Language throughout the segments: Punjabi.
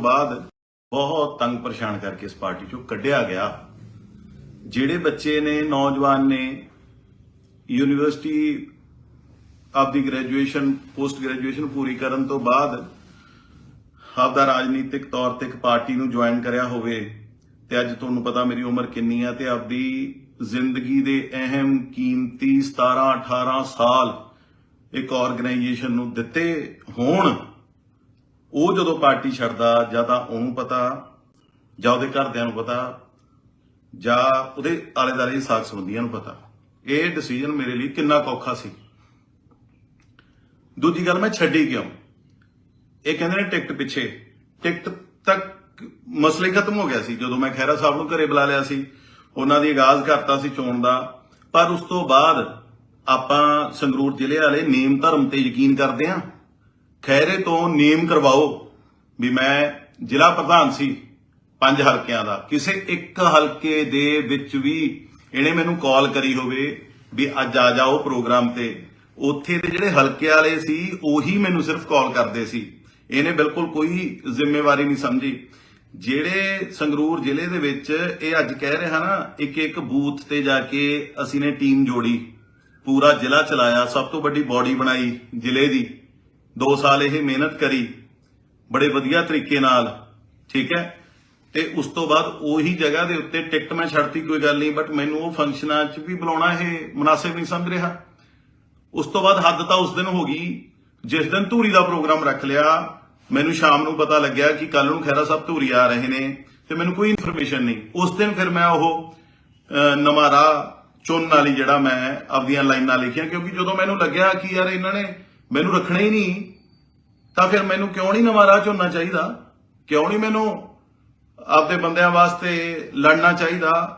ਬਾਅਦ ਬਹੁਤ ਤੰਗ ਪਰੇਸ਼ਾਨ ਕਰਕੇ ਇਸ ਪਾਰਟੀ ਚੋਂ ਕੱਢਿਆ ਗਿਆ। ਜਿਹੜੇ ਬੱਚੇ ਨੇ, ਨੌਜਵਾਨ ਨੇ, ਯੂਨੀਵਰਸਿਟੀ ਆਪਦੀ ਗ੍ਰੈਜੂਏਸ਼ਨ ਪੋਸਟ ਗ੍ਰੈਜੂਏਸ਼ਨ ਪੂਰੀ ਕਰਨ ਤੋਂ ਬਾਅਦ ਆਪਦਾ ਰਾਜਨੀਤਿਕ ਤੌਰ ਤੇ ਇੱਕ ਪਾਰਟੀ ਨੂੰ ਜੁਆਇਨ ਕਰਿਆ ਹੋਵੇ ਤੇ ਅੱਜ ਤੁਹਾਨੂੰ ਪਤਾ ਮੇਰੀ ਉਮਰ ਕਿੰਨੀ ਆ ਤੇ ਆਪਦੀ ਜ਼ਿੰਦਗੀ ਦੇ ਅਹਿਮ ਕੀਮਤੀ 17 18 ਸਾਲ ਇੱਕ ਆਰਗੇਨਾਈਜੇਸ਼ਨ ਨੂੰ ਦਿੱਤੇ ਹੋਣ। ਉਹ ਜਦੋਂ ਪਾਰਟੀ ਛੱਡਦਾ, ਜਾਂ ਤਾਂ ਉਹਨੂੰ ਪਤਾ, ਜਾਂ ਉਹਦੇ ਘਰਦਿਆਂ ਨੂੰ ਪਤਾ, ਜਾਂ ਉਹਦੇ ਆਲੇ ਦੁਆਲੇ ਦੀ ਸਾਖ ਸੰਬੰਧੀਆਂ ਨੂੰ ਪਤਾ, ਇਹ ਡਿਸੀਜਨ ਮੇਰੇ ਲਈ ਕਿੰਨਾ ਔਖਾ ਸੀ। ਦੂਜੀ ਗੱਲ, ਮੈਂ ਛੱਡੀ ਕਿਉਂ? ਇਹ ਕਹਿੰਦੇ ਨੇ ਟਿਕਟ ਪਿੱਛੇ। ਟਿਕਟ ਤੱਕ ਮਸਲੇ ਖਤਮ ਹੋ ਗਿਆ ਸੀ। ਜਦੋਂ ਮੈਂ ਖੈਰਾ ਸਾਹਿਬ ਨੂੰ ਘਰੇ ਬੁਲਾ ਲਿਆ ਸੀ, ਉਹਨਾਂ ਦੀ ਆਗਾਜ਼ ਕਰਤਾ ਸੀ ਚੋਣ ਦਾ। ਪਰ ਉਸ ਤੋਂ ਬਾਅਦ ਆਪਾਂ ਸੰਗਰੂਰ ਜ਼ਿਲ੍ਹੇ ਵਾਲੇ ਨੇਮ ਧਰਮ ਤੇ ਯਕੀਨ ਕਰਦੇ ਹਾਂ ਖੈਰੇ ਤੋਂ ਨੇਮ ਕਰਵਾਓ ਵੀ ਮੈਂ ਜ਼ਿਲ੍ਹਾ ਪ੍ਰਧਾਨ ਸੀ ਪੰਜ ਹਲਕਿਆਂ ਦਾ। ਕਿਸੇ ਇੱਕ ਹਲਕੇ ਦੇ ਵਿੱਚ ਵੀ ਇਹਨੇ ਮੈਨੂੰ ਕਾਲ ਕਰੀ ਹੋਵੇ ਵੀ ਅੱਜ ਆ ਜਾਓ ਪ੍ਰੋਗਰਾਮ ਤੇ। ਉੱਥੇ ਦੇ ਜਿਹੜੇ ਹਲਕੇ ਵਾਲੇ ਸੀ, ਉਹੀ ਮੈਨੂੰ ਸਿਰਫ ਕਾਲ ਕਰਦੇ ਸੀ। ਇਹਨੇ ਬਿਲਕੁਲ ਕੋਈ ਜ਼ਿੰਮੇਵਾਰੀ ਨਹੀਂ ਸਮਝੀ। ਜਿਹੜੇ ਸੰਗਰੂਰ ਜ਼ਿਲ੍ਹੇ ਦੇ ਵਿੱਚ ਇਹ ਅੱਜ ਕਹਿ ਰਿਹਾ ਨਾ, ਇੱਕ ਇੱਕ ਬੂਥ ਤੇ ਜਾ ਕੇ ਅਸੀਂ ਨੇ ਟੀਮ ਜੋੜੀ। ਪੂਰਾ ਜ਼ਿਲ੍ਹਾ ਚਲਾਇਆ, ਸਭ ਤੋਂ ਵੱਡੀ ਬਾਡੀ ਬਣਾਈ ਜ਼ਿਲ੍ਹੇ ਦੀ। 2 ਸਾਲ ਇਹ ਮਿਹਨਤ ਕਰੀ ਬੜੇ ਵਧੀਆ ਤਰੀਕੇ ਨਾਲ ਠੀਕ ਹੈ? ਤੇ ਉਸ ਤੋਂ ਬਾਅਦ ਉਹੀ ਜਗ੍ਹਾ ਦੇ ਉੱਤੇ ਟਿਕਟ ਮੈਂ ਛੱਡਤੀ ਕੋਈ ਗੱਲ ਨਹੀਂ ਬਟ ਮੈਨੂੰ ਉਹ ਫੰਕਸ਼ਨਾਂ 'ਚ ਵੀ ਬੁਲਾਉਣਾ ਇਹ ਮੁਨਾਸਿਬ ਨਹੀਂ ਸਮਝ ਰਿਹਾ। ਉਸ ਤੋਂ ਬਾਅਦ ਹੱਦ ਤਾਂ ਉਸ ਦਿਨ ਹੋ ਗਈ ਜਿਸ ਦਿਨ ਧੂਰੀ ਦਾ ਪ੍ਰੋਗਰਾਮ ਰੱਖ ਲਿਆ ਮੈਨੂੰ ਸ਼ਾਮ ਨੂੰ ਪਤਾ ਲੱਗਿਆ ਕਿ ਕੱਲ ਨੂੰ ਖੈਰਾ ਸਾਹਿਬ ਧੂਰੀ ਆ ਰਹੇ ਨੇ ਤੇ ਮੈਨੂੰ ਕੋਈ ਇਨਫੋਰਮੇਸ਼ਨ ਨਹੀਂ। ਉਸ ਦਿਨ ਫਿਰ ਮੈਂ ਉਹ ਅਹ, ਨਵਾਂ ਰਾਹ ਚੁਣਨ ਵਾਲੀ ਜਿਹੜਾ ਮੈਂ ਆਪਦੀਆਂ ਲਾਈਨਾਂ ਲਿਖੀਆਂ ਕਿਉਂਕਿ ਜਦੋਂ ਮੈਨੂੰ ਲੱਗਿਆ ਕਿ ਯਾਰ ਇਹਨਾਂ ਨੇ ਮੈਨੂੰ ਰੱਖਣਾ ਹੀ ਨਹੀਂ ਤਾਂ ਫਿਰ ਮੈਨੂੰ ਕਿਉਂ ਨਹੀਂ ਨਵਾਂ ਰਾਹ ਚੁਣਨਾ ਚਾਹੀਦਾ? ਕਿਉਂ ਨਹੀਂ ਮੈਨੂੰ ਆਪਦੇ ਬੰਦਿਆਂ ਵਾਸਤੇ ਲੜਨਾ ਚਾਹੀਦਾ?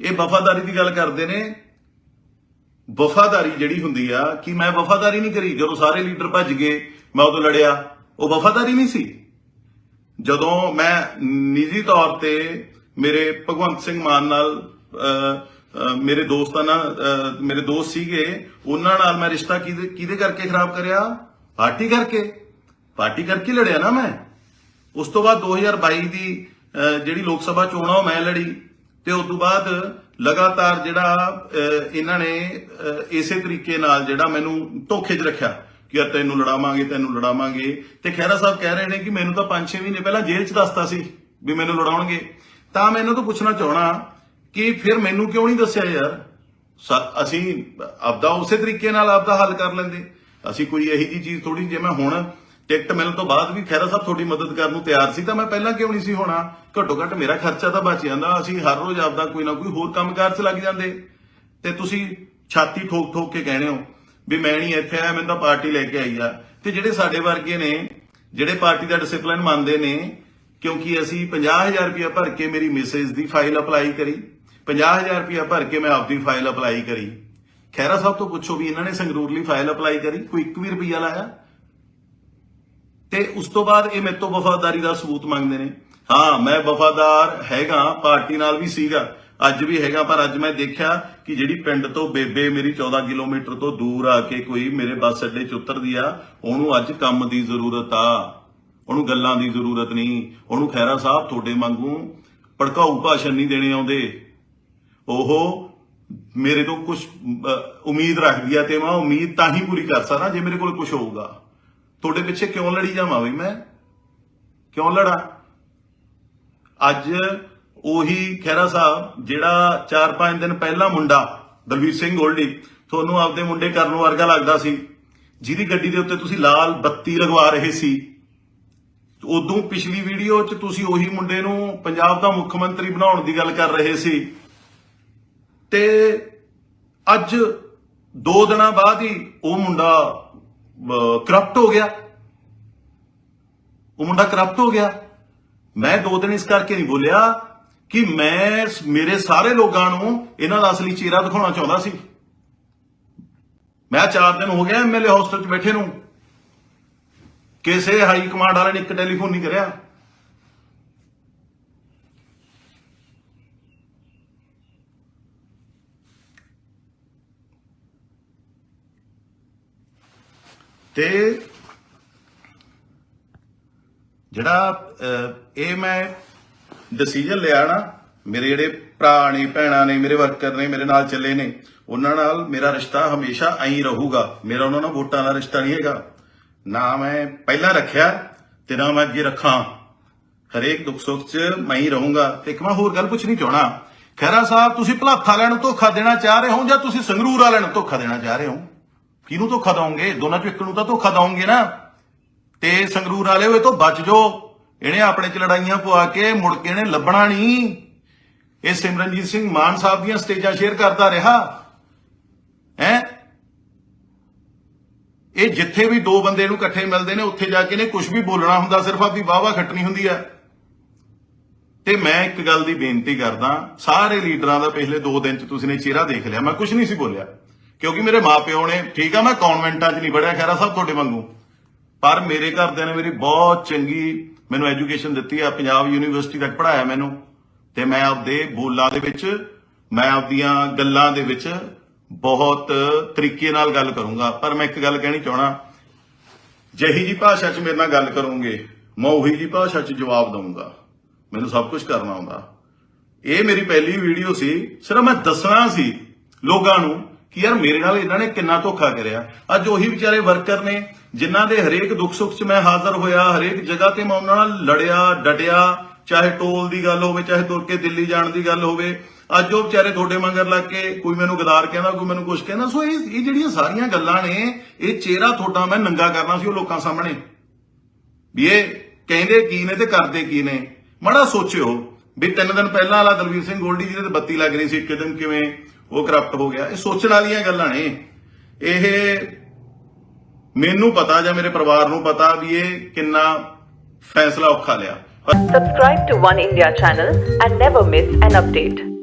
ਇਹ ਵਫਾਦਾਰੀ ਦੀ ਗੱਲ ਕਰਦੇ ਨੇ। ਵਫਾਦਾਰੀ ਜਿਹੜੀ ਹੁੰਦੀ ਆ ਕਿ ਮੈਂ ਵਫਾਦਾਰੀ ਨਹੀਂ ਕਰੀ ਜਦੋਂ ਸਾਰੇ ਲੀਡਰ ਭੱਜ ਗਏ ਮੈਂ ਉਦੋਂ ਲੜਿਆ। ਉਹ ਵਫਾਦਾਰੀ ਨਹੀਂ ਸੀ। ਜਦੋਂ ਮੈਂ ਨਿੱਜੀ ਤੌਰ ਤੇ ਮੇਰੇ ਭਗਵੰਤ ਸਿੰਘ ਮਾਨ ਨਾਲ ਅਹ, ਮੇਰੇ ਦੋਸਤਾਂ ਨਾਲ ਮੇਰੇ ਦੋਸਤ ਸੀਗੇ। ਉਹਨਾਂ ਨਾਲ ਮੈਂ ਰਿਸ਼ਤਾ ਕਿਹਦੇ ਕਿਹਦੇ ਕਰਕੇ ਖਰਾਬ ਕਰਿਆ? ਪਾਰਟੀ ਕਰਕੇ। ਪਾਰਟੀ ਕਰਕੇ ਲੜਿਆ ਨਾ ਮੈਂ। ਉਸ ਤੋਂ ਬਾਅਦ 2022 ਦੀ ਜਿਹੜੀ ਲੋਕ ਸਭਾ ਚੋਣਾਂ ਉਹ ਮੈਂ ਲੜੀ। ਤੇ ਉਸ ਤੋਂ ਬਾਅਦ ਲਗਾਤਾਰ ਜਿਹੜਾ ਇਹਨਾਂ ਨੇ ਇਸੇ ਤਰੀਕੇ ਨਾਲ ਜਿਹੜਾ ਮੈਨੂੰ ਧੋਖੇ 'ਚ ਰੱਖਿਆ ਕਿ ਯਾਰ ਤੈਨੂੰ ਲੜਾਵਾਂਗੇ ਤੈਨੂੰ ਲੜਾਵਾਂਗੇ। ਤੇ ਖਹਿਰਾ ਸਾਹਿਬ ਕਹਿ ਰਹੇ ਨੇ ਕਿ ਮੈਨੂੰ ਤਾਂ 5-6 ਮਹੀਨੇ ਪਹਿਲਾਂ ਜੇਲ੍ਹ 'ਚ ਦੱਸਤਾ ਸੀ ਵੀ ਮੈਨੂੰ ਲੜਾਉਣਗੇ। ਤਾਂ ਮੈਂ ਇਹਨਾਂ ਤੋਂ ਪੁੱਛਣਾ ਚਾਹਣਾ ਕਿ ਫਿਰ ਮੈਨੂੰ ਕਿਉਂ ਨਹੀਂ ਦੱਸਿਆ ਯਾਰ? ਅਸੀਂ ਆਪਦਾ ਉਸੇ ਤਰੀਕੇ ਨਾਲ ਆਪਦਾ ਹੱਲ ਕਰ ਲੈਂਦੇ। ਅਸੀਂ ਕੋਈ ਇਹੀ ਜੀ ਚੀਜ਼ ਥੋੜੀ ਜੇ ਮੈਂ ਹੁਣ ਟਿਕਟ ਮਿਲਣ ਤੋਂ ਬਾਅਦ ਵੀ ਖੈਰਾ ਸਾਹਿਬ ਤੁਹਾਡੀ ਮਦਦ ਕਰਨ ਨੂੰ ਤਿਆਰ ਸੀ ਤਾਂ ਮੈਂ ਪਹਿਲਾਂ ਕਿਉਂ ਨਹੀਂ ਸੀ ਹੋਣਾ? ਘੱਟੋ ਘੱਟ ਮੇਰਾ ਖਰਚਾ ਤਾਂ ਬਚ ਜਾਂਦਾ। ਅਸੀਂ ਹਰ ਰੋਜ਼ ਆਪਦਾ ਕੋਈ ਨਾ ਕੋਈ ਹੋਰ ਕੰਮਕਾਰ 'ਚ ਲੱਗ ਜਾਂਦੇ। ਤੇ ਤੁਸੀਂ ਛਾਤੀ ਠੋਕ ਠੋਕ ਕੇ ਕਹਿੰਦੇ ਹੋ ਵੀ ਮੈਂ ਨਹੀਂ ਇੱਥੇ ਆਇਆ, ਮੈਨੂੰ ਤਾਂ ਪਾਰਟੀ ਲੈ ਕੇ ਆਈ ਆ। ਤੇ ਜਿਹੜੇ ਸਾਡੇ ਵਰਗੇ ਨੇ, ਜਿਹੜੇ ਪਾਰਟੀ ਦਾ ਡਿਸਪਲਿਨ ਮੰਨਦੇ ਨੇ, ਕਿਉਂਕਿ ਅਸੀਂ 50000 ਰੁਪਇਆ ਭਰ ਕੇ ਮੇਰੀ ਮਿਸੇਜ ਦੀ ਫਾਈਲ ਅਪਲਾਈ ਕਰੀ 50000 ਰੁਪਇਆ ਭਰ ਕੇ ਮੈਂ ਆਪਦੀ ਫਾਈਲ ਅਪਲਾਈ ਕਰੀ। ਖੈਰਾ ਸਾਹਿਬ ਤੋਂ ਪੁੱਛੋ ਵੀ ਇਹਨਾਂ ਨੇ ਸੰਗਰੂਰ ਲਈ ਫਾਈਲ ਅਪਲਾਈ ਕਰੀ, ਕੋਈ 1 ਵੀ ਰੁਪਈਆ ਲਾਇਆ? ਤੇ ਉਸ ਤੋਂ ਬਾਅਦ ਇਹ ਮੇਰੇ ਤੋਂ ਵਫਾਦਾਰੀ ਦਾ ਸਬੂਤ ਮੰਗਦੇ ਨੇ। ਹਾਂ, ਮੈਂ ਵਫਾਦਾਰ ਹੈਗਾ, ਪਾਰਟੀ ਨਾਲ ਵੀ ਸੀਗਾ, ਅੱਜ ਵੀ ਹੈਗਾ, ਪਰ ਅੱਜ ਮੈਂ ਦੇਖਿਆ ਕਿ ਜਿਹੜੀ ਪਿੰਡ ਤੋਂ ਬੇਬੇ ਮੇਰੀ 14 ਕਿਲੋਮੀਟਰ ਤੋਂ ਦੂਰ ਆ ਕੇ ਕੋਈ ਮੇਰੇ ਬੱਸ ਅੱਡੇ 'ਚ ਉਤਰਦੀ ਆ, ਉਹਨੂੰ ਅੱਜ ਕੰਮ ਦੀ ਜ਼ਰੂਰਤ ਆ। ਉਹਨੂੰ ਗੱਲਾਂ ਦੀ ਜ਼ਰੂਰਤ ਨਹੀਂ। ਉਹਨੂੰ ਖੈਰਾ ਸਾਹਿਬ ਤੁਹਾਡੇ ਵਾਂਗੂ ਭੜਕਾਊ ਭਾਸ਼ਣ ਨਹੀਂ ਦੇਣੇ ਆਉਂਦੇ। ਉਹ ਮੇਰੇ ਤੋਂ ਕੁਝ ਉਮੀਦ ਰੱਖਦੀ ਆ ਤੇ ਮੈਂ ਉਮੀਦ ਤਾਂ ਹੀ ਪੂਰੀ ਕਰ ਸਕਦਾ ਜੇ ਮੇਰੇ ਕੋਲ ਕੁਝ ਹੋਊਗਾ। ਤੁਹਾਡੇ ਪਿੱਛੇ ਕਿਉਂ ਲੜੀ ਜਾਵਾਂ ਵੀ ਮੈਂ? ਕਿਉਂ ਲੜਾਂ? ਅੱਜ ਉਹੀ ਖੈਰਾ ਸਾਹਿਬ, ਜਿਹੜਾ 4-5 ਦਿਨ ਪਹਿਲਾਂ ਮੁੰਡਾ ਦਲਵੀਰ ਸਿੰਘ ਗੋਲਡੀ, ਤੁਹਾਨੂੰ ਆਪਦੇ ਮੁੰਡੇ ਕਰਨ ਵਰਗਾ ਲੱਗਦਾ ਸੀ, ਜਿਹਦੀ ਗੱਡੀ ਦੇ ਉੱਤੇ ਤੁਸੀਂ ਲਾਲ ਬੱਤੀ ਲਗਵਾ ਰਹੇ ਸੀ। ਉਦੋਂ ਪਿਛਲੀ ਵੀਡੀਓ 'ਚ ਤੁਸੀਂ ਉਹੀ ਮੁੰਡੇ ਨੂੰ ਪੰਜਾਬ ਦਾ ਮੁੱਖ ਮੰਤਰੀ ਬਣਾਉਣ ਦੀ ਗੱਲ ਕਰ ਰਹੇ ਸੀ। ਤੇ ਅੱਜ ਦੋ ਦਿਨਾਂ ਬਾਅਦ ਹੀ ਉਹ ਮੁੰਡਾ ਕਰਪਟ ਹੋ ਗਿਆ। ਉਹ ਮੁੰਡਾ ਕਰਪਟ ਹੋ ਗਿਆ। ਮੈਂ ਦੋ ਦਿਨ ਇਸ ਕਰਕੇ ਨਹੀਂ ਬੋਲਿਆ ਕਿ ਮੈਂ ਮੇਰੇ ਸਾਰੇ ਲੋਕਾਂ ਨੂੰ ਇਹਨਾਂ ਦਾ ਅਸਲੀ ਚਿਹਰਾ ਦਿਖਾਉਣਾ ਚਾਹੁੰਦਾ ਸੀ। ਮੈਂ 4 ਦਿਨ ਹੋ ਗਿਆ ਐਮਐਲਏ ਹੌਸਟਲ 'ਚ ਬੈਠੇ ਨੂੰ। ਕਿਸੇ ਹਾਈ ਕਮਾਂਡ ਵਾਲੇ ਨੇ ਇੱਕ ਟੈਲੀਫੋਨ ਨਹੀਂ ਕਰਿਆ। ਤੇ ਜਿਹੜਾ ਅਹ, ਇਹ ਮੈਂ ਡਿਸੀਜਨ ਲਿਆ ਨਾ ਮੇਰੇ ਜਿਹੜੇ ਭਰਾ ਨੇ ਭੈਣਾਂ ਨੇ ਮੇਰੇ ਵਰਕਰ ਨੇ ਮੇਰੇ ਨਾਲ ਚੱਲੇ ਨੇ ਉਹਨਾਂ ਨਾਲ ਮੇਰਾ ਰਿਸ਼ਤਾ ਹਮੇਸ਼ਾ ਐਂ ਰਹੂਗਾ। ਮੇਰਾ ਉਹਨਾਂ ਨਾਲ ਵੋਟਾਂ ਦਾ ਰਿਸ਼ਤਾ ਨਹੀਂ ਹੈਗਾ। ਨਾ ਮੈਂ ਪਹਿਲਾਂ ਰੱਖਿਆ ਤੇ ਨਾ ਮੈਂ ਅੱਗੇ ਰੱਖਾਂ। ਹਰੇਕ ਦੁੱਖ ਸੁੱਖ 'ਚ ਮੈਂ ਹੀ ਰਹੂੰਗਾ। ਤੇ ਇੱਕ ਮੈਂ ਹੋਰ ਗੱਲ ਪੁੱਛਣੀ ਚਾਹਣਾ ਖੈਰਾ ਸਾਹਿਬ ਤੁਸੀਂ ਭਲਾਥਾ ਲੈਣ ਨੂੰ ਧੋਖਾ ਦੇਣਾ ਚਾਹ ਰਹੇ ਹੋ ਜਾਂ ਤੁਸੀਂ ਸੰਗਰੂਰ ਵਾਲਿਆਂ ਨੂੰ ਧੋਖਾ ਦੇਣਾ ਚਾਹ ਰਹੇ ਹੋ? ਕਿਹਨੂੰ ਧੋਖਾ ਦਵੋਗੇ? ਦੋਨਾਂ ਚੋਂ ਇੱਕ ਨੂੰ ਤਾਂ ਧੋਖਾ ਦਵੋਗੇ ਨਾ। ਤੇ ਸੰਗਰੂਰ ਵਾਲੇ ਹੋਏ ਤੋਂ ਬਚ ਜਾਓ। ਇਹਨੇ ਆਪਣੇ ਚ ਲੜਾਈਆਂ ਪਵਾ ਕੇ ਮੁੜ ਕੇ ਇਹਨੇ ਲੱਭਣਾ ਨਹੀਂ। ਇਹ ਸਿਮਰਨਜੀਤ ਸਿੰਘ ਮਾਨ ਸਾਹਿਬ ਦੀਆਂ ਸਟੇਜਾਂ ਸ਼ੇਅਰ ਕਰਦਾ ਰਿਹਾ। ਹੈ? ਇਹ ਜਿੱਥੇ ਵੀ ਦੋ ਬੰਦੇ ਨੂੰ ਇਕੱਠੇ ਮਿਲਦੇ ਨੇ, ਉੱਥੇ ਜਾ ਕੇ ਨੇ ਕੁਝ ਵੀ ਬੋਲਣਾ ਹੁੰਦਾ, ਸਿਰਫ ਆਪਦੀ ਵਾਵਾ ਖੱਟਣੀ ਹੁੰਦੀ ਆ। ਤੇ ਮੈਂ ਇੱਕ ਗੱਲ ਦੀ ਬੇਨਤੀ ਕਰਦਾ, ਸਾਰੇ ਲੀਡਰਾਂ ਦਾ ਪਿਛਲੇ 2 ਦਿਨ ਚ ਤੁਸੀਂ ਨੇ ਚਿਹਰਾ ਦੇਖ ਲਿਆ, ਮੈਂ ਕੁਝ ਨਹੀਂ ਸੀ ਬੋਲਿਆ। ਕਿਉਂਕਿ ਮੇਰੇ ਮਾਪਿਓ ਨੇ, ਠੀਕ ਆ, ਮੈਂ ਕਨਵੈਂਟਾਂ 'ਚ ਨਹੀਂ ਪੜਿਆ ਖੈਰਾ ਸਭ ਤੁਹਾਡੇ ਵਾਂਗੂ। ਪਰ ਮੇਰੇ ਘਰਦਿਆਂ ਨੇ ਮੇਰੀ ਬਹੁਤ ਚੰਗੀ ਮੈਨੂੰ ਐਜੂਕੇਸ਼ਨ ਦਿੱਤੀ ਆ, ਪੰਜਾਬ ਯੂਨੀਵਰਸਿਟੀ ਤੱਕ ਪੜਾਇਆ ਮੈਨੂੰ। ਤੇ ਮੈਂ ਆਪਦੇ ਬੋਲਾਂ ਦੇ ਵਿੱਚ, ਮੈਂ ਆਪਦੀਆਂ ਗੱਲਾਂ ਦੇ ਵਿੱਚ ਬਹੁਤ ਤਰੀਕੇ ਨਾਲ ਗੱਲ ਕਰੂੰਗਾ। ਪਰ ਮੈਂ ਇੱਕ ਗੱਲ ਕਹਿਣੀ ਚਾਹਣਾ ਜਿਹੀ ਜੀ ਭਾਸ਼ਾ 'ਚ ਮੇਰੇ ਨਾਲ ਗੱਲ ਕਰੋਗੇ, ਮੈਂ ਉਹੀ ਜੀ ਭਾਸ਼ਾ 'ਚ ਜਵਾਬ ਦਊਂਗਾ। ਮੈਨੂੰ ਸਭ ਕੁਝ ਕਰਨਾ ਆਉਂਦਾ। ਇਹ ਮੇਰੀ ਪਹਿਲੀ ਵੀਡੀਓ ਸੀ, ਸਿਰਫ ਮੈਂ ਦੱਸਣਾ ਸੀ ਲੋਕਾਂ ਨੂੰ ਕਿ ਯਾਰ ਮੇਰੇ ਨਾਲ ਇਹਨਾਂ ਨੇ ਕਿੰਨਾ ਧੋਖਾ ਕਰਿਆ। ਅੱਜ ਉਹੀ ਵਿਚਾਰੇ ਵਰਕਰ ਨੇ, ਜਿਨ੍ਹਾਂ ਦੇ ਹਰੇਕ ਦੁੱਖ ਸੁੱਖ 'ਚ ਮੈਂ ਹਾਜ਼ਰ ਹੋਇਆ, ਹਰੇਕ ਜਗ੍ਹਾ ਤੇ ਮੈਂ ਉਹਨਾਂ ਨਾਲ ਲੜਿਆ, ਡਟਿਆ, ਚਾਹੇ ਟੋਲ ਦੀ ਗੱਲ ਹੋਵੇ, ਚਾਹੇ ਤੁਰ ਕੇ ਦਿੱਲੀ ਜਾਣ ਦੀ ਗੱਲ ਹੋਵੇ। ਅੱਜ ਉਹ ਵਿਚਾਰੇ ਤੁਹਾਡੇ ਮੰਗਰ ਲੱਗ ਕੇ ਕੋਈ ਮੈਨੂੰ ਗਦਾਰ ਕਹਿੰਦਾ, ਕੋਈ ਮੈਨੂੰ ਕੁਝ ਕਹਿੰਦਾ। ਸੋ ਇਹ ਇਹ ਜਿਹੜੀਆਂ ਸਾਰੀਆਂ ਗੱਲਾਂ ਨੇ, ਇਹ ਚਿਹਰਾ ਤੁਹਾਡਾ ਮੈਂ ਨੰਗਾ ਕਰਨਾ ਸੀ ਉਹ ਲੋਕਾਂ ਸਾਹਮਣੇ। ਵੀ ਇਹ ਕਹਿੰਦੇ ਕੀ ਨੇ ਤੇ ਕਰਦੇ ਕੀ ਨੇ? ਮੜਾ ਸੋਚਿਓ। ਵੀ ਤਿੰਨ ਦਿਨ ਪਹਿਲਾਂ ਵਾਲਾ ਦਲਵੀਰ ਸਿੰਘ ਗੋਲਡੀ ਜੀ ਤੇ ਬੱਤੀ ਲੱਗ ਰਹੀ ਸੀ, ਇੱਕ ਦਿਨ ਕਿਵੇਂ? ਉਹ ਕਰਪਟ ਹੋ ਗਿਆ। ਇਹ ਸੋਚਣ ਵਾਲੀਆਂ ਗੱਲਾਂ ਨੇ। ਇਹ ਮੈਨੂੰ ਪਤਾ ਜਾਂ ਮੇਰੇ ਪਰਿਵਾਰ ਨੂੰ ਪਤਾ ਵੀ ਇਹ ਕਿੰਨਾ ਫੈਸਲਾ ਔਖਾ ਲਿਆ। Subscribe to one India channel and never miss an update.